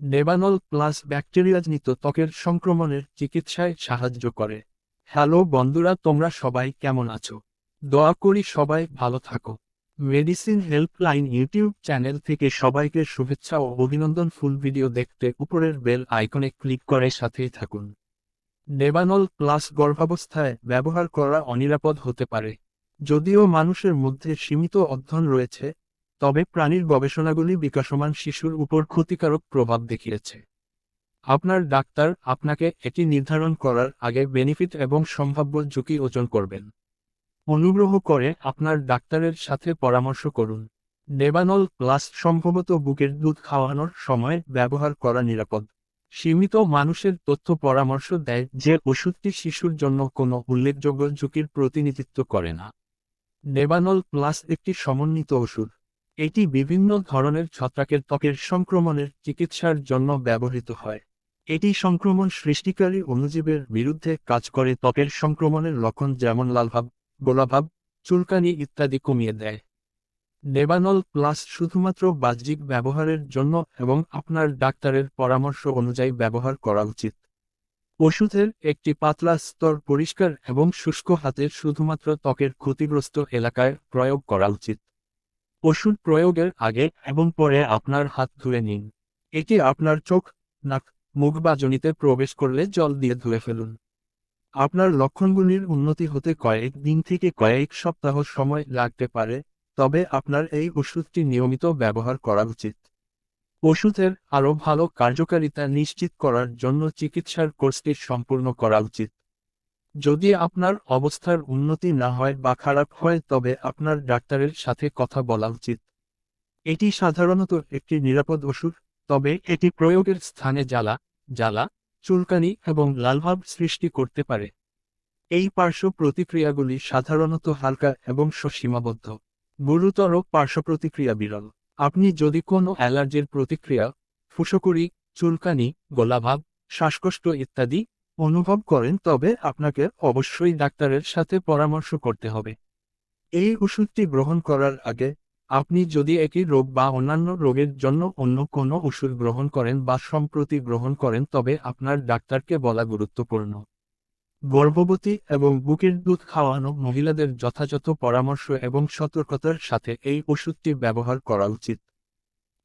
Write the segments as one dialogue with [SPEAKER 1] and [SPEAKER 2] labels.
[SPEAKER 1] Nebanol plus ব্যাকটেরিয়াজনিত ত্বকের সংক্রমণের চিকিৎসায় সাহায্য করে। হ্যালো বন্ধুরা, তোমরা সবাই কেমন আছো? দয়া করি সবাই ভালো থাকো। মেডিসিন হেল্পলাইন ইউটিউব চ্যানেল থেকে সবাইকে শুভেচ্ছা ও অভিনন্দন। ফুল ভিডিও দেখতে উপরের বেল আইকনে ক্লিক করে সাথেই থাকুন। নেবানল প্লাস গর্ভাবস্থায় ব্যবহার করা অনিরাপদ হতে পারে। যদিও মানুষের মধ্যে সীমিত অধ্যয়ন রয়েছে তবে প্রাণীর গবেষণাগুলি বিকাশমান শিশুর উপর ক্ষতিকারক প্রভাব দেখিয়েছে। আপনার ডাক্তার আপনাকে এটি নির্ধারণ করার আগে বেনিফিট এবং সম্ভাব্য ঝুঁকি ওজন করবেন। অনুগ্রহ করে আপনার ডাক্তারের সাথে পরামর্শ করুন। নেবানল প্লাস সম্ভবত বুকের দুধ খাওয়ানোর সময় ব্যবহার করা নিরাপদ। সীমিত মানুষের তথ্য পরামর্শ দেয় যে ওষুধটি শিশুর জন্য কোনো উল্লেখযোগ্য ঝুঁকির প্রতিনিধিত্ব করে না। নেবানল প্লাস একটি সমন্বিত ওষুধ। এটি বিভিন্ন ধরনের ছত্রাকের ত্বকের সংক্রমণের চিকিৎসার জন্য ব্যবহৃত হয়। এটি সংক্রমণ সৃষ্টিকারী অণুজীবের বিরুদ্ধে কাজ করে ত্বকের সংক্রমণের লক্ষণ যেমন লালভাব, গোলাভাব, চুলকানি ইত্যাদি কমিয়ে দেয়। নেবানল প্লাস শুধুমাত্র বাহ্যিক ব্যবহারের জন্য এবং আপনার ডাক্তারের পরামর্শ অনুযায়ী ব্যবহার করা উচিত। ওষুধের একটি পাতলা স্তর পরিষ্কার এবং শুষ্ক হাতের শুধুমাত্র ত্বকের ক্ষতিগ্রস্ত এলাকায় প্রয়োগ করা উচিত। ওষুধ প্রয়োগের আগে এবং পরে আপনার হাত ধুয়ে নিন। এটি আপনার চোখ, নাক, মুখ বা জনিতে প্রবেশ করলে জল দিয়ে ধুয়ে ফেলুন। আপনার লক্ষণগুলির উন্নতি হতে কয়েক দিন থেকে কয়েক সপ্তাহ সময় লাগতে পারে, তবে আপনার এই ওষুধটি নিয়মিত ব্যবহার করা উচিত। ওষুধের আরও ভালো কার্যকারিতা নিশ্চিত করার জন্য চিকিৎসার কোর্সটি সম্পূর্ণ করা উচিত। যদি আপনার অবস্থার উন্নতি না হয় বা খারাপ হয়, তবে আপনার ডাক্তারের সাথে কথা বলা উচিত। এটি সাধারণত একটি নিরাপদ ওষুধ, তবে এটি প্রয়োগের স্থানে জ্বালা জ্বালা, চুলকানি এবং লালভাব সৃষ্টি করতে পারে। এই পার্শ্ব প্রতিক্রিয়াগুলি সাধারণত হালকা এবং সীমাবদ্ধ গুরুতর পার্শ্ব প্রতিক্রিয়া বিরল। আপনি যদি কোনো অ্যালার্জির প্রতিক্রিয়া, ফুসকুড়ি, চুলকানি, গোলাভাব, শ্বাসকষ্ট ইত্যাদি অনুভব করেন, তবে আপনাকে অবশ্যই ডাক্তারের সাথে পরামর্শ করতে হবে। এই ওষুধটি গ্রহণ করার আগে আপনি যদি একই রোগ বা অন্যান্য রোগের জন্য অন্য কোনো ওষুধ গ্রহণ করেন বা সম্প্রতি গ্রহণ করেন, তবে আপনার ডাক্তারকে বলা গুরুত্বপূর্ণ। গর্ভবতী এবং বুকের দুধ খাওয়ানো মহিলাদের যথাযথ পরামর্শ এবং সতর্কতার সাথে এই ওষুধটি ব্যবহার করা উচিত।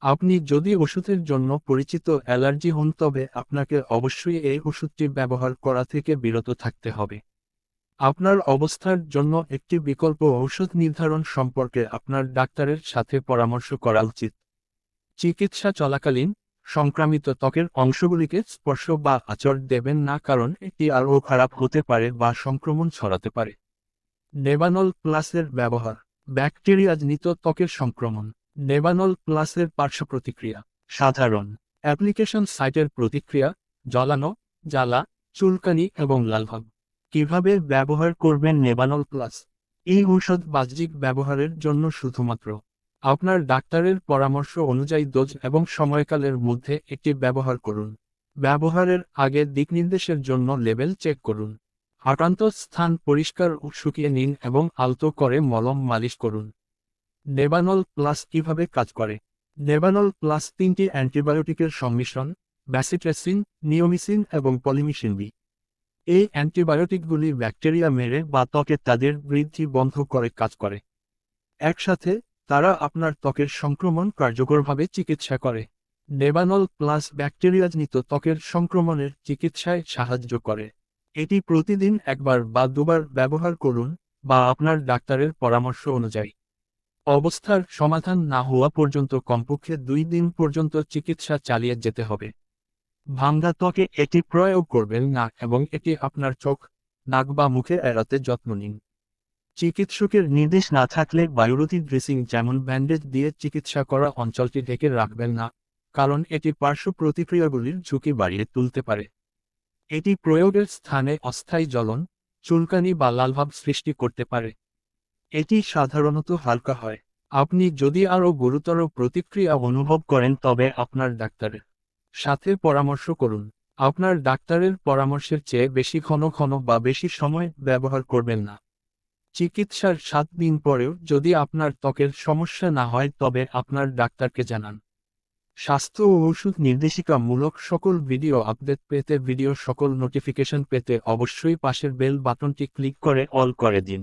[SPEAKER 1] আপনি যদি ওষুধের জন্য পরিচিত অ্যালার্জি হন, তবে আপনাকে অবশ্যই এই ওষুধটি ব্যবহার করা থেকে বিরত থাকতে হবে। আপনার অবস্থার জন্য একটি বিকল্প ঔষধ নির্ধারণ সম্পর্কে আপনার ডাক্তারের সাথে পরামর্শ করা উচিত। চিকিৎসা চলাকালীন সংক্রামিত ত্বকের অংশগুলিকে স্পর্শ বা আচর দেবেন না, কারণ এটি আরও খারাপ হতে পারে বা সংক্রমণ ছড়াতে পারে। নেবানল প্লাসের ব্যবহার ব্যাকটেরিয়াজনিত ত্বকের সংক্রমণ। নেবানল প্লাসের পার্শ্ব প্রতিক্রিয়া সাধারণ। অ্যাপ্লিকেশন সাইটের প্রতিক্রিয়া, জ্বালানো, জ্বালা, চুলকানি এবং লালভাব। কীভাবে ব্যবহার করবেন নেবানল প্লাস এই ঔষধ বাহ্যিক ব্যবহারের জন্য শুধুমাত্র। আপনার ডাক্তারের পরামর্শ অনুযায়ী ডোজ এবং সময়কালের মধ্যে একটি ব্যবহার করুন। ব্যবহারের আগে দিকনির্দেশের জন্য লেবেল চেক করুন। আক্রান্ত স্থান পরিষ্কার শুকিয়ে নিন এবং আলতো করে মলম মালিশ করুন। নেবানল প্লাস কীভাবে কাজ করে? নেবানল প্লাস তিনটি অ্যান্টিবায়োটিকের সংমিশ্রণ, ব্যাসিট্রেসিন, নিওমিসিন এবং পলিমিসিন বি। এই অ্যান্টিবায়োটিকগুলি ব্যাকটেরিয়া মেরে বা ত্বকে তাদের বৃদ্ধি বন্ধ করে কাজ করে। একসাথে তারা আপনার ত্বকের সংক্রমণ কার্যকরভাবে চিকিৎসা করে। নেবানল প্লাস ব্যাকটেরিয়াজনিত ত্বকের সংক্রমণের চিকিৎসায় সাহায্য করে। এটি প্রতিদিন একবার বা দুবার ব্যবহার করুন বা আপনার ডাক্তারের পরামর্শ অনুযায়ী। অবস্থার সমাধান না হওয়া পর্যন্ত কমপক্ষে দুই দিন পর্যন্ত চিকিৎসা চালিয়ে যেতে হবে। ভাঙ্গা ত্বকে এটি প্রয়োগ করবেন না এবং এটি আপনার চোখ, নাক বা মুখে এড়াতে যত্ন নিন। চিকিৎসকের নির্দেশ না থাকলে বায়ুরতি ড্রেসিং যেমন ব্যান্ডেজ দিয়ে চিকিৎসা করা অঞ্চলটি ঢেকে রাখবেন না, কারণ এটি পার্শ্ব প্রতিক্রিয়াগুলির ঝুঁকি বাড়িয়ে তুলতে পারে। এটি প্রয়োগের স্থানে অস্থায়ী জ্বলন, চুলকানি বা লালভাব সৃষ্টি করতে পারে। এটি সাধারণত হালকা হয়। আপনি যদি আরও গুরুতর প্রতিক্রিয়া অনুভব করেন তবে আপনার ডাক্তারের সাথে পরামর্শ করুন। আপনার ডাক্তারের পরামর্শের চেয়ে বেশি ঘন ঘন বা বেশি সময় ব্যবহার করবেন না। চিকিৎসার সাত দিন পরেও যদি আপনার ত্বকের সমস্যা না হয় তবে আপনার ডাক্তারকে জানান। স্বাস্থ্য ও ওষুধ নির্দেশিকামূলক সকল ভিডিও আপডেট পেতে ভিডিও সকল নোটিফিকেশন পেতে অবশ্যই পাশের বেল বাটনটি ক্লিক করে অল করে দিন।